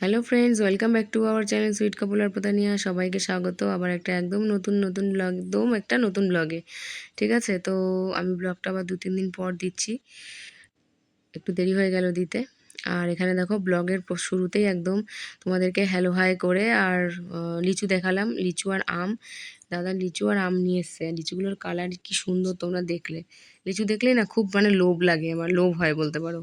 Hello friends welcome back to our channel sweet কাপুলার প্রতানিয়া সবাইকে স্বাগত। আবার একটা একদম নতুন নতুন ব্লগ একদম একটা নতুন ব্লগে ঠিক আছে? তো আমি ব্লগটা আবার দু, তিন দিন পর দিচ্ছি। একটু দেরি হয়ে গেল দিতে। আর এখানে দেখো ব্লগের শুরুতেই একদম তোমাদেরকে হ্যালো হাই করে আর লিচু দেখালাম। লিচু আর আম। দাদা লিচু আর আম নিয়ে এসছে। লিচুগুলোর কালার কি সুন্দর তোমরা দেখলে। লিচু দেখলেই না খুব মানে লোভ লাগে আমার লোভ হয় বলতে পারো।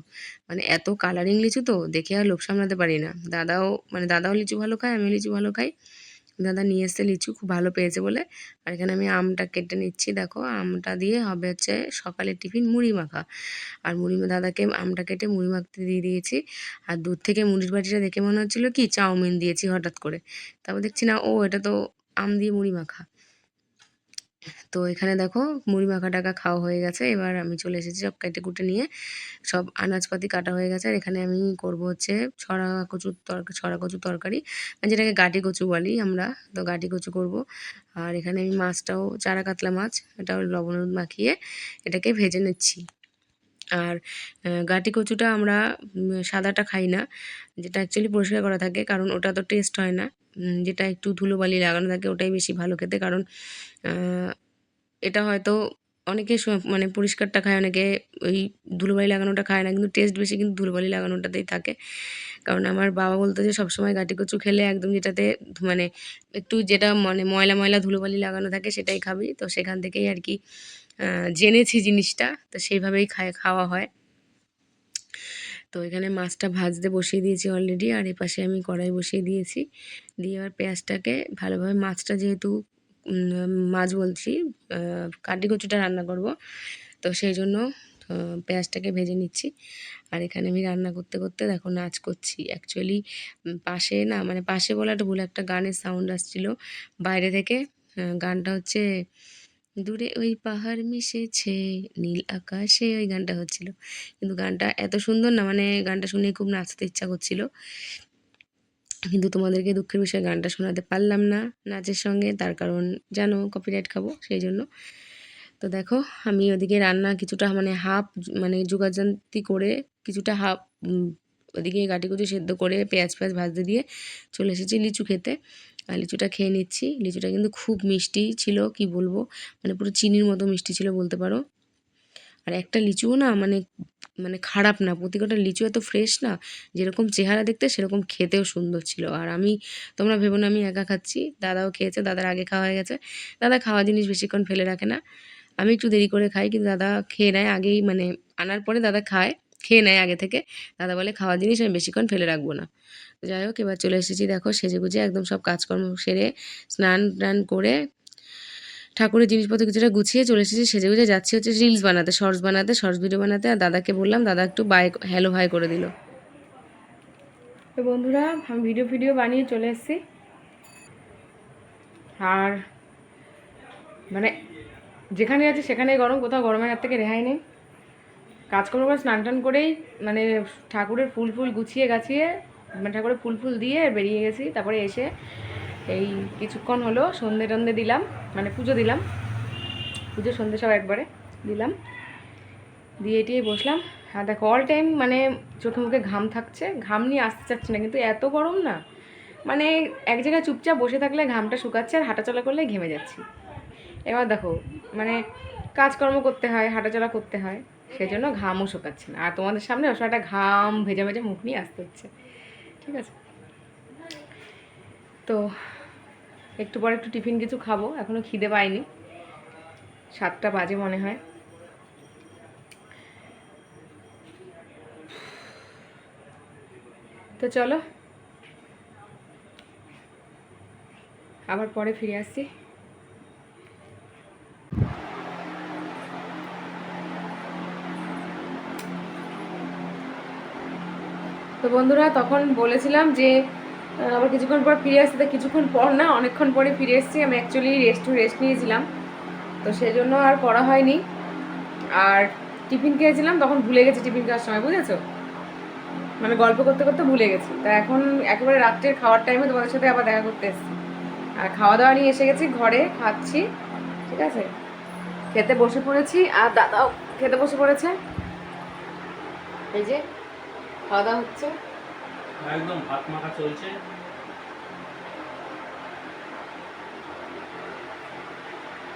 মানে এত কালারিং লিচু তো, দেখে আর লোভ সামলাতে পারি না। দাদাও মানে দাদাও লিচু ভালো খায় আমি লিচু ভালো খাই। দাদা নিয়ে এসছে লিচু, খুব ভালো পেয়েছে বলে। আর এখানে আমি আমটা কেটে নিচ্ছি, দেখো। আমটা দিয়ে হবে হচ্ছে সকালের টিফিন মুড়ি মাখা। আর মুড়ি দাদাকে আমটা কেটে মুড়ি মাখতে দিয়ে দিয়েছি। আর দূর থেকে মুড়ির বাটিটা দেখে মনে হচ্ছিল কি, চাউমিন দিয়েছি হঠাৎ করে। তারপর দেখছি না, ও এটা তো আম দিয়ে মুড়ি মাখা। তো এখানে দেখো মুড়ি মাখা টাকা খাওয়া হয়ে গেছে। এবার আমি চলে এসেছি সব কেটে কুটে নিয়ে। সব আনাজপাতি কাটা হয়ে গেছে। আর এখানে আমি করব হচ্ছে ছড়া কচুর তরকারি ছড়া কচুর তরকারি। যেটাকে গাটি কচু বলি আমরা, তো গাটি কচু করব। আর এখানে আমি মাছটাও, চারা কাতলা মাছ এটাও লবণ মাখিয়ে এটাকে ভেজে নিচ্ছি। আর গাটি কচুটা আমরা সাদাটা খাই না। যেটা অ্যাকচুয়ালি পরিষ্কার করা থাকে, কারণ ওটা তো টেস্ট হয় না। যেটা একটু ধুলোবালি লাগানো থাকে, ওটাই বেশি ভালো খেতে। কারণ এটা হয়তো অনেকে মানে পরিষ্কারটা খায়, অনেকে ওই ধুলোবালি লাগানোটা খায় না, কিন্তু টেস্ট বেশি কিন্তু ধুলোবালি লাগানোটাতেই থাকে। কারণ আমার বাবা বলতো যে, সবসময় গাটি কচু খেলে একদম যেটাতে মানে একটু যেটা মানে ময়লা ময়লা ধুলোবালি লাগানো থাকে, সেটাই খাবি। তো সেখান থেকেই আর কি জেনেছি জিনিসটা, তো সেইভাবেই খায়, খাওয়া হয়। তো এখানে মাছটা ভাজতে বসিয়ে দিয়েছি অলরেডি আর এপাশে আমি কড়াই বসিয়ে দিয়েছি। দিয়ে এবার পেঁয়াজটাকে ভালোভাবে মাছটা যেহেতু মাছ বলছি কাটি কচুটা রান্না করব, তো সেই জন্য পেঁয়াজটাকে ভেজে নিচ্ছি। আর এখানে আমি রান্না করতে করতে দেখো নাচ করছি। অ্যাকচুয়ালি পাশে না মানে পাশে বলাটা ভুল, একটা গানের সাউন্ড আসছিল। বাইরে থেকে গানটা হচ্ছে দূরে ওই পাহাড় মিশেছে, নীল আকাশে ওই গানটা হচ্ছিল। কিন্তু গানটা এত সুন্দর না মানে গানটা শুনে খুব নাচতে ইচ্ছা করছিল। কিন্তু তোমাদেরকে দুঃখের বিষয়ে গানটা শোনাতে পারলাম না, নাচের সঙ্গে। তার কারণ জানো কপিরাইট খাব, সেই জন্য। তো দেখো, আমি ওদিকে রান্না কিছুটা মানে হাফ মানে যোগাযান্তি করে কিছুটা হাফ ওদিকে গাটি কুচি সেদ্ধ করে পেঁয়াজ পেঁয়াজ ভাজতে দিয়ে চলে এসেছি লিচু খেতে। আর লিচুটা খেয়ে নিচ্ছি। লিচুটা কিন্তু খুব মিষ্টি ছিল, কি বলব? মানে পুরো চিনির মতো মিষ্টি ছিল বলতে পারো। আর একটা লিচুও না মানে মানে খারাপ না প্রতিকটা লিচু এত ফ্রেশ না, যেরকম চেহারা দেখতে সেরকম খেতেও সুন্দর ছিল। আর আমি, তোমরা ভেবো না আমি একা খাচ্ছি, দাদাও খেয়েছে, দাদার আগে খাওয়া হয়ে গেছে। দাদা খাওয়া জিনিস বেশিক্ষণ ফেলে রাখে না। আমি একটু দেরি করে খাই, কিন্তু দাদা খেয়ে নেয় আগেই মানে আনার পরে দাদা খায়, খেয়ে নেয় আগে থেকে। দাদা বলে খাওয়া জিনিস আমি বেশিক্ষণ ফেলে রাখব না। যাই হোক, এবার চলে এসেছি দেখো সেজে গুজে একদম সব কাজকর্ম সেরে স্নান টান করে ঠাকুরের জিনিসপত্র কিছুটা গুছিয়ে চলে এসেছি, সেজে গুজে যাচ্ছি হচ্ছে রিলস বানাতে শর্টস বানাতে শর্টস ভিডিও বানাতে। আর দাদাকে বললাম, দাদা একটু বাই হ্যালো হাই করে দিল। তো বন্ধুরা, আমি ভিডিও ভিডিও বানিয়ে চলে এসেছি। আর মানে যেখানে আছে সেখানেই গরম, কোথাও গরমের হাত থেকে রেহাই নেই। কাজকর্ম করে স্নান টান করেই মানে ঠাকুরের ফুল ফুল গুছিয়ে গাছিয়ে ঠাকুরের ফুল ফুল দিয়ে বেরিয়ে গেছি। তারপরে এসে এই কিছুক্ষণ হলো, সন্ধে টন্ধে দিলাম মানে পুজো দিলাম। পুজো সন্ধে সব একবারে দিলাম। দিয়ে এটিয়ে বসলাম। আর দেখো অল টাইম মানে চোখে মুখে ঘাম থাকছে। ঘাম নিয়ে আসতে চাচ্ছে না, কিন্তু এত গরম না। মানে এক জায়গায় চুপচাপ বসে থাকলে ঘামটা শুকাচ্ছে আর হাঁটাচলা করলে ঘেমে যাচ্ছি। এবার দেখো মানে কাজকর্ম করতে হয়, হাঁটাচলা করতে হয় সেই জন্য ঘামও শুকাচ্ছে না। আর তোমাদের সামনে ওসব একটা ঘাম, ভেজা ভেজা মুখ নিয়ে আসতে হচ্ছে। ঠিক আছে। তো একটু পরে একটু টিফিন কিছু খাব এখনও খিদে পাইনি। সাতটা বাজে মনে হয়। তো চলো। আবার পরে ফিরে আসছি। তো বন্ধুরা, তখন বলেছিলাম যে আবার কিছুক্ষণ পর ফিরে আসতে, তো কিছুক্ষণ পর না, অনেকক্ষণ পরে ফিরে এসেছি। আমি অ্যাকচুয়ালি রেস্ট রেস্ট নিয়েছিলাম। তো সেই জন্য আর পড়া হয়নি। আর টিফিন খেয়েছিলাম, তখন ভুলে গেছি টিফিন খাওয়ার সময়, বুঝেছ? মানে গল্প করতে করতে ভুলে গেছি। তা এখন একেবারে রাত্রের খাওয়ার টাইমে তোমাদের সাথে আবার দেখা করতে এসেছি। আর খাওয়া দাওয়া নিয়ে এসে গেছি, ঘরে খাচ্ছি, ঠিক আছে? খেতে বসে পড়েছি। আর দাদাও খেতে বসে পড়েছে। এই যে খাওয়া দাওয়া হচ্ছে? একদম ভাত মাখা চলছে।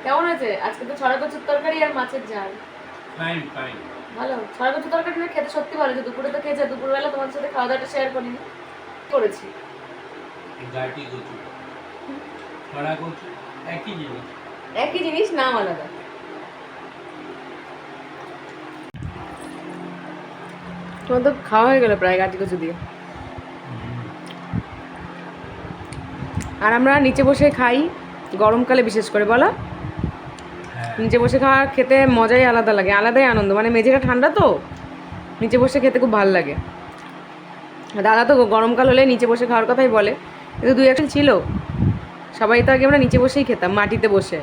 কেমন আছে? আজকে তো ছড়া কচুর তরকারি আর মাছের ঝাল। ফাইন ফাইন ভালো? ছড়া কচুর তরকারি না খেতে সত্যি ভালো যে দুপুরে তো খেয়েছে দুপুরবেলা তোমার সাথে খাওয়া দাওয়াটা শেয়ার করিনি। করেছি। গাটি কচু। ছড়া কচু একই জিনিস। একই জিনিস নাম আলাদা। তোমার তো খাওয়া হয়ে গেল প্রায় গাটি কচু দিয়ে। আর আমরা নিচে বসে খাই গরমকালে বিশেষ করে বলো? হ্যাঁ। নিচে বসে খাওয়া খেতে মজাই আলাদা লাগে আলাদাই আনন্দ। মানে মেঝেটা ঠান্ডা তো নিচে বসে খেতে খুব ভালো লাগে। দাদা তো গরমকাল হলে নিচে বসে খাওয়ার কথাই বলে কিন্তু দুই একটা ছিল। সবাই তো আগে আমরা নিচে বসেই খেতাম মাটিতে বসে।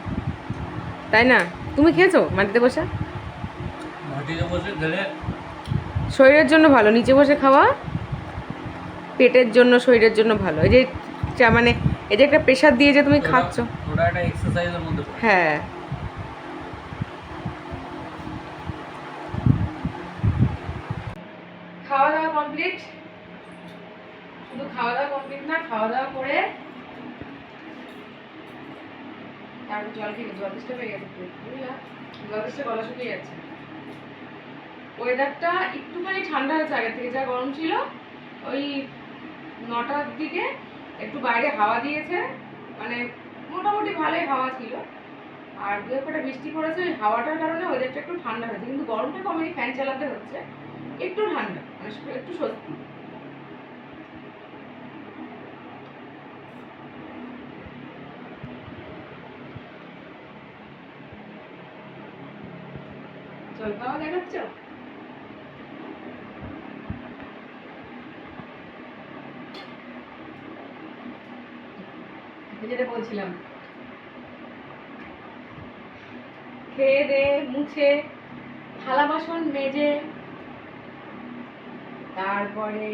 তাই না? তুমি খেয়েছো মাটিতে বসে? মাটিতে বসে শরীরের জন্য ভালো নিচে বসে খাওয়া পেটের জন্য শরীরের জন্য ভালো। এই যে মানে এই যে একটা প্রেশার দিয়ে যে তুমি খাচ্ছ। হ্যাঁ। খাওয়া দাওয়া কমপ্লিট শুধু খাওয়া দাওয়া কমপ্লিট না খাওয়া দাওয়া করে তারপর জল খেয়ে জল পেয়ে গেছে। জল গলা শুকিয়ে যাচ্ছে। ওয়েদারটা একটুখানি ঠান্ডা হয়েছে আগে থেকে, যা গরম ছিল। ওই নটার দিকে একটু বাইরে হাওয়া দিয়েছে। মানে মোটামুটি ভালোই হাওয়া ছিল। আর দু একটা বৃষ্টি পড়েছে, ওই হাওয়াটার কারণে ওয়েদারটা একটু ঠান্ডা হয়েছে। কিন্তু গরমটা কমেনি ফ্যান চালাতে হচ্ছে। একটু ঠান্ডা মানে একটু স্বস্তি। জল খাওয়া দেখাচ্ছ? যেটা বলছিলাম। খেয়ে দে, মুছে, থালা বাসন মেজে, তারপরে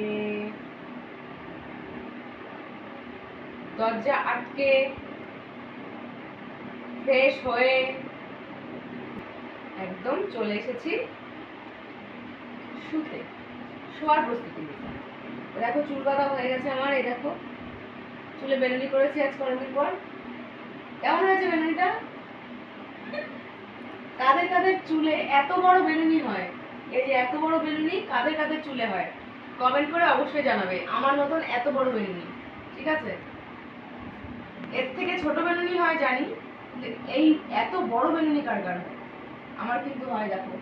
দরজা আটকে ফ্রেশ হয়ে একদম চলে এসেছি শুতে। শোয়ার প্রস্তুতি দেখো, চুল বাঁধা হয়ে গেছে আমার, এই দেখো। চুলে বেনুনি করেছি আজ কয়েকদিন পর। কেমন হয়েছে বেনুনিটা কাদের কাদের চুলে এত বড় বেনুনি হয়? এই যে এত বড় বেনুনি কাদের কাদের চুলে হয়? কমেন্ট করে অবশ্যই জানাবে। আমার মতন এত বড় বেনুনি ঠিক আছে? এর থেকে ছোট বেনুনি হয় জানি এই এত বড় বেনুনি কার কার আমার কিন্তু হয়, দেখো।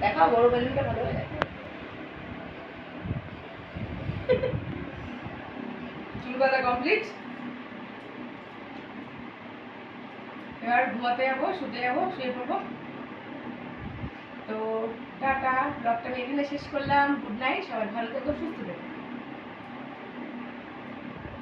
দেখাও, বড় বেলুনটা ভালো হয় দেখো চুল বাঁধা কমপ্লিট এবার ঘুমাতে যাব, শুতে যাব, শুয়ে পড়ব। তো টাটা ব্লগটা এখানে শেষ করলাম। গুড নাইট সবাই ভালো থেকো, সুস্থ থেকো।